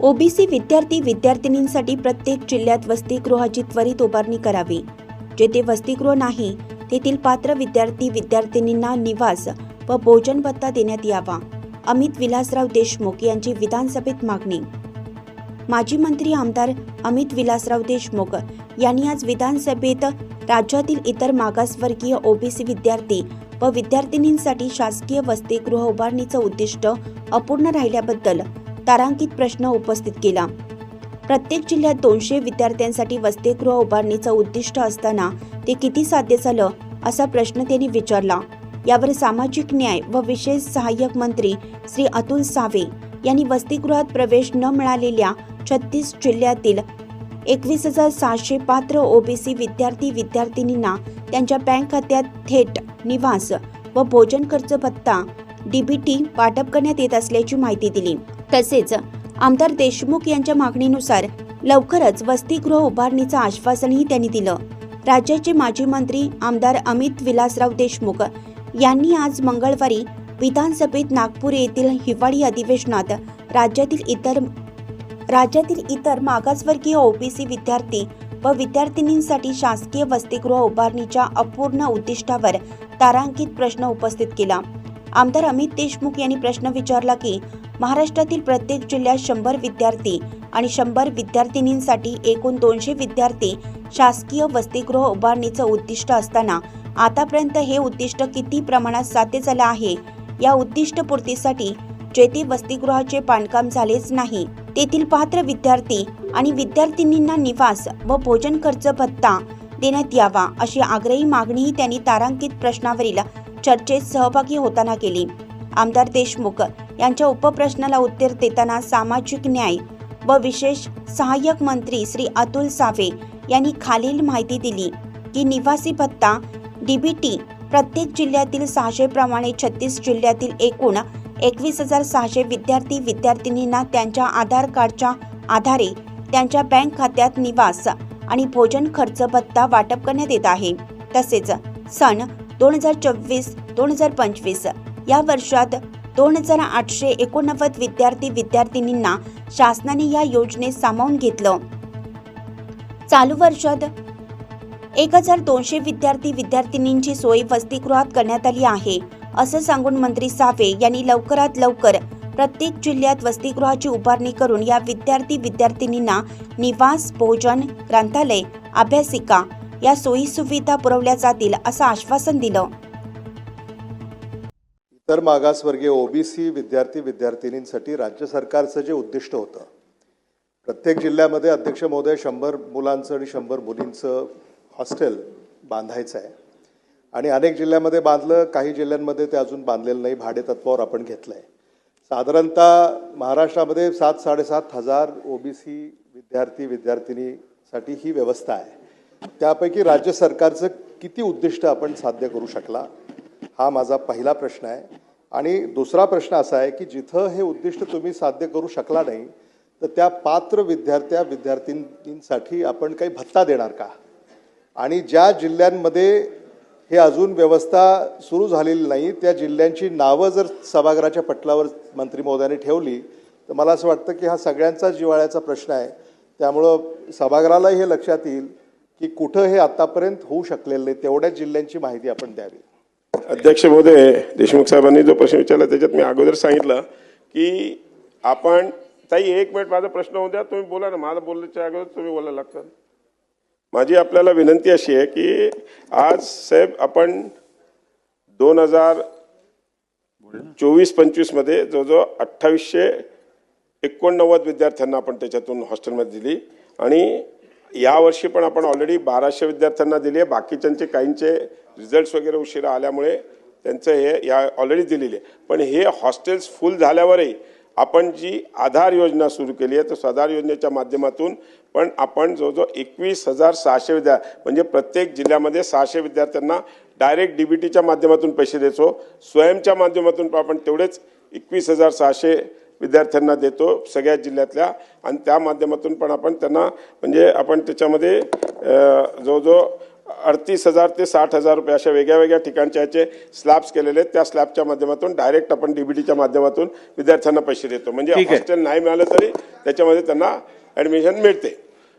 OBC विद्यार्थी विद्यार्थिनींसाठी प्रत्येक जिल्ह्यात वसतिगृहाची त्वरित उभारणी करावी. जेथे वसतिगृह नाही तेथील पात्र विद्यार्थी विद्यार्थिनींना निवास व भोजन भत्ता देण्यात यावा. अमित विलासराव देशमुख यांची विधानसभेत मागणी. माजी मंत्री आमदार अमित विलासराव देशमुख यांनी आज विधानसभेत राज्यातील इतर मागासवर्गीय ओबीसी विद्यार्थी व विद्यार्थिनींसाठी शासकीय वसतिगृह उभारणीचं उद्दिष्ट अपूर्ण राहिल्याबद्दल तारांकित प्रश्न उपस्थित केला. प्रत्येक जिल्ह्यात दोनशे विद्यार्थ्यांसाठी वसतिगृह उभारणीचं उद्दिष्ट असताना ते किती साध्य झालं असा प्रश्न त्यांनी विचारला. यावर सामाजिक न्याय व विशेष सहाय्यक मंत्री श्री अतुल सावे यांनी वसतिगृहात प्रवेश न मिळालेल्या छत्तीस जिल्ह्यातील एकवीस हजार सहाशे पात्र ओबीसी विद्यार्थी विद्यार्थिनींना त्यांच्या बँक खात्यात थेट निवास व भोजन खर्च भत्ता डीबीटी वाटप करण्यात येत असल्याची माहिती दिली. तसेच आमदार देशमुख यांच्या मागणीनुसार लवकरच वसतिगृह उभारणीचं आश्वासनही त्यांनी दिलं. राज्याचे माजी मंत्री आमदार अमित विलासराव देशमुख यांनी आज मंगळवारी विधानसभेत नागपूर येथील हिवाळी अधिवेशनात राज्यातील इतर राज्यातील इतर मागासवर्गीय ओबीसी विद्यार्थी व विद्यार्थिनींसाठी शासकीय वसतिगृह उभारणीच्या अपूर्ण उद्दिष्टावर तारांकित प्रश्न उपस्थित केला. आमदार अमित देशमुख यांनी प्रश्न विचारला की महाराष्ट्रातील प्रत्येक जिल्ह्यात शंभर विद्यार्थी आणि शंभर विद्यार्थिनींसाठी एकूण दोनशे विद्यार्थी शासकीय वसतिगृह उभारणीचं उद्दिष्ट असताना आतापर्यंत हे उद्दिष्ट किती प्रमाणात साध्य झालं आहे? या उद्दिष्टपूर्तीसाठी जेथे वसतिगृहाचे बांधकाम झालेच नाही तेथील पात्र विद्यार्थी आणि विद्यार्थिनींना निवास व भोजन खर्च भत्ता देण्यात यावा अशी आग्रही मागणीही त्यांनी तारांकित प्रश्नावरील चर्चेत सहभागी होताना केली. आमदार देशमुख यांच्या उपप्रश्नाला उत्तर देताना सामाजिक न्याय व विशेष सहाय्यक मंत्री श्री अतुल सावे यांनी खालील माहिती दिली की निवासी भत्ता डीबीटी प्रत्येक जिल्ह्यातील सहाशेप्रमाणे छत्तीस जिल्ह्यातील एकूण एकवीस हजार सहाशे विद्यार्थी विद्यार्थिनींना त्यांच्या आधार कार्डच्या आधारे त्यांच्या बँक खात्यात निवास आणि भोजन खर्च भत्ता वाटप करण्यात येत आहे. तसेच सण दोन हजार चोवीस दोन हजार पंचवीस या वर्षात दोन हजार आठशे एकोणनव्वद विद्यार्थी विद्यार्थिनींना शासनाने या योजनेत सामावून घेतलं. चालू वर्षात एक हजार दोनशे विद्यार्थी विद्यार्थिनींची सोय वसतिगृहात करण्यात आली आहे असं सांगून मंत्री सावे यांनी लवकरात लवकर प्रत्येक जिल्ह्यात वसतिगृहाची उभारणी करून या विद्यार्थी विद्यार्थिनींना निवास भोजन ग्रंथालय अभ्यासिका या सोयी सुविधा पुरवल्या जातील असं आश्वासन दिलं. इतर मागासवर्गीय ओबीसी विद्यार्थी विद्यार्थिनींसाठी राज्य सरकारचं जे उद्दिष्ट होतं प्रत्येक जिल्ह्यामध्ये अध्यक्ष महोदय शंभर मुलांचं आणि शंभर मुलींचं हॉस्टेल बांधायचं आहे. आणि अनेक जिल्ह्यामध्ये बांधलं काही जिल्ह्यांमध्ये ते अजून बांधलेलं नाही भाडेतत्वावर आपण घेतलं आहे साधारणतः महाराष्ट्रामध्ये सात साडेसात हजार ओबीसी विद्यार्थी विद्यार्थिनीसाठी ही व्यवस्था आहे. त्यापैकी राज्य सरकारचं किती उद्दिष्ट आपण साध्य करू शकला हा माझा पहिला प्रश्न आहे. आणि दुसरा प्रश्न असा आहे की जिथं हे उद्दिष्ट तुम्ही साध्य करू शकला नाही तर त्या पात्र विद्यार्थ्या विद्यार्थिनींसाठी आपण काही भत्ता देणार का? आणि ज्या जिल्ह्यांमध्ये हे अजून व्यवस्था सुरू झालेली नाही त्या जिल्ह्यांची नावं जर सभागृहाच्या पटलावर मंत्री महोदयाने ठेवली तर मला असं वाटतं की हा सगळ्यांचा जिव्हाळ्याचा प्रश्न आहे. त्यामुळं सभागृहालाही हे लक्षात येईल. की कुठं हे आतापर्यंत होऊ शकलेलं नाही तेवढ्याच जिल्ह्यांची माहिती आपण द्यावी. अध्यक्ष महोदय देशमुख साहेबांनी जो प्रश्न विचारला त्याच्यात मी अगोदर सांगितलं की आपण ताई एक मिनिट माझा प्रश्न होऊ द्या तुम्ही बोला ना मला बोलण्याच्या अगोदर तुम्ही बोलायला लागतात माझी आपल्याला विनंती अशी आहे की आज साहेब आपण दोन हजार चोवीस पंचवीसमध्ये जवळजवळ अठ्ठावीसशे एकोणनव्वद विद्यार्थ्यांना आपण त्याच्यातून हॉस्टेलमध्ये दिली आणि यावर्षी पण आपण ऑलरेडी बाराशे विद्यार्थ्यांना दिली आहे. बाकीच्यांचे काहींचे रिझल्ट्स वगैरे उशिरा आल्यामुळे त्यांचं हे या ऑलरेडी दिलेली आहे. पण हे हॉस्टेल्स फुल झाल्यावरही आपण जी आधार योजना सुरू केली आहे तर आधार योजनेच्या माध्यमातून पण आपण जवळजवळ एकवीस हजार सहाशे विद्या म्हणजे प्रत्येक जिल्ह्यामध्ये सहाशे विद्यार्थ्यांना डायरेक्ट डी बी टीच्या माध्यमातून पैसे द्यायचो. स्वयंच्या माध्यमातून पण आपण तेवढेच एकवीस हजार सहाशे विद्यार्थ्यांना देतो सगळ्या जिल्ह्यातल्या. आणि त्या माध्यमातून पण आपण त्यांना म्हणजे आपण त्याच्यामध्ये जवळजवळ अडतीस हजार ते साठ हजार रुपये अशा वेगळ्या वेगळ्या ठिकाणच्या याचे स्लॅब्स केलेले आहेत. त्या स्लॅबच्या माध्यमातून डायरेक्ट आपण डीबीटीच्या माध्यमातून विद्यार्थ्यांना पैसे देतो. म्हणजे. हॉस्टेल नाही मिळालं तरी त्याच्यामध्ये त्यांना ऍडमिशन मिळते.